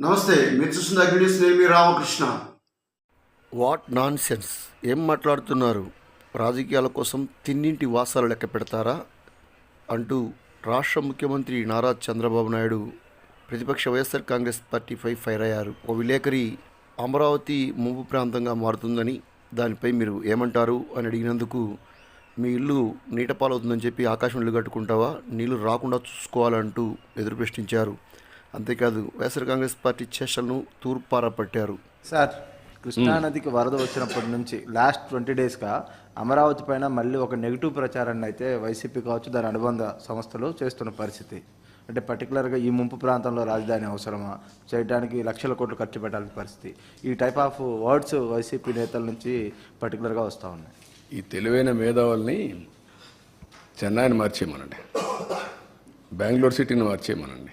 నమస్తే మీరు చూస్తున్న అగ్నిస్ నేను మీ రామకృష్ణ. వాట్ నాన్ సెన్స్ ఏం మాట్లాడుతున్నారు? రాజకీయాల కోసం తిన్నింటి వాసాలు లెక్క పెడతారా? అంటూ రాష్ట్ర ముఖ్యమంత్రి నారా చంద్రబాబు నాయుడు ప్రతిపక్ష వైఎస్ఆర్ కాంగ్రెస్ పార్టీపై ఫైర్ అయ్యారు. ఓ విలేకరి అమరావతి ముంపు ప్రాంతంగా మారుతుందని దానిపై మీరు ఏమంటారు అని అడిగినందుకు మీ ఇల్లు నీటపాలవుతుందని చెప్పి ఆకాశం ఇల్లు కట్టుకుంటావా నీళ్ళు రాకుండా చూసుకోవాలంటూ ఎదురు ప్రశ్నించారు. అంతేకాదు వైఎస్ఆర్ కాంగ్రెస్ పార్టీ చేష్టలను తూర్పార పట్టారు సార్ కృష్ణానదికి వరద వచ్చినప్పటి నుంచి లాస్ట్ ట్వంటీ డేస్గా అమరావతి పైన మళ్ళీ ఒక నెగిటివ్ ప్రచారాన్ని అయితే వైసీపీ కావచ్చు దాని అనుబంధ సంస్థలు చేస్తున్న పరిస్థితి. అంటే పర్టికులర్గా ఈ ముంపు ప్రాంతంలో రాజధాని అవసరమా? చేయడానికి లక్షల కోట్లు ఖర్చు పెట్టాల్సిన పరిస్థితి. ఈ టైప్ ఆఫ్ వర్డ్స్ వైసీపీ నేతల నుంచి పర్టికులర్గా వస్తూ ఉన్నాయి. ఈ తెలివైన మేధావుల్ని చెన్నైని మార్చేయమనండి. బెంగళూరు సిటీని మార్చేయమనండి.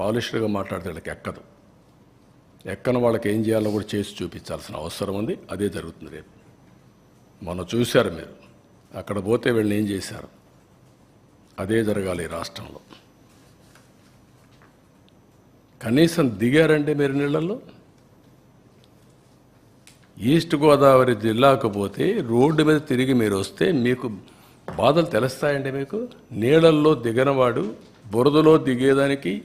పాలిష్డ్గా మాట్లాడితే వాళ్ళకి ఎక్కదు. ఎక్కని వాళ్ళకి ఏం చేయాలో కూడా చేసి చూపించాల్సిన అవసరం ఉంది. అదే జరుగుతుంది రేపు. మొన్న చూశారు మీరు. అక్కడ పోతే వీళ్ళని ఏం చేశారు? అదే జరగాలి ఈ రాష్ట్రంలో. కనీసం దిగారంటే మీరు నీళ్ళల్లో? ఈస్ట్ గోదావరి జిల్లాకు పోతే రోడ్డు మీద తిరిగి మీరు వస్తే మీకు బాధలు తెలుస్తాయండి మీకు? నీళ్ళల్లో దిగనవాడు బురదలో దిగేదానికి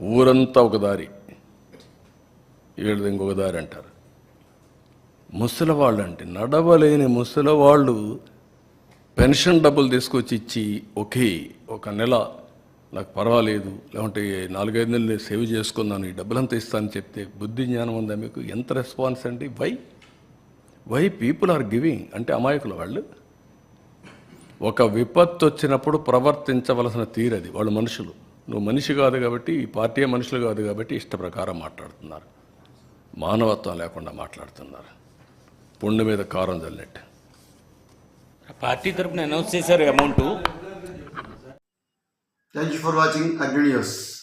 ఊరంతా ఒక దారి. వీళ్ళది ఇంకొక దారి అంటారు. ముసలవాళ్ళు అంటే నడవలేని ముసలవాళ్ళు పెన్షన్ డబ్బులు తీసుకొచ్చి ఇచ్చి ఒకే ఒక నెల నాకు పర్వాలేదు లేకుంటే నాలుగైదు నెలలు సేవ్ చేసుకున్నాను ఈ డబ్బులంతా ఇస్తాను చెప్తే బుద్ధి జ్ఞానం ఉందా మీకు? ఎంత రెస్పాన్స్ అండి? Why? Why people are giving? అంటే అమాయకులు వాళ్ళు. ఒక విపత్తు వచ్చినప్పుడు ప్రవర్తించవలసిన తీరది వాళ్ళు మనుషులు. నువ్వు మనిషి కాదు కాబట్టి ఈ పార్టీ మనుషులు కాదు కాబట్టి ఇష్ట ప్రకారం మాట్లాడుతున్నారు. మానవత్వం లేకుండా మాట్లాడుతున్నారు. పుండు మీద కారం చల్లినట్టు పార్టీ తరపున అనౌన్స్ చేశారు amount. Thank you for watching Agni news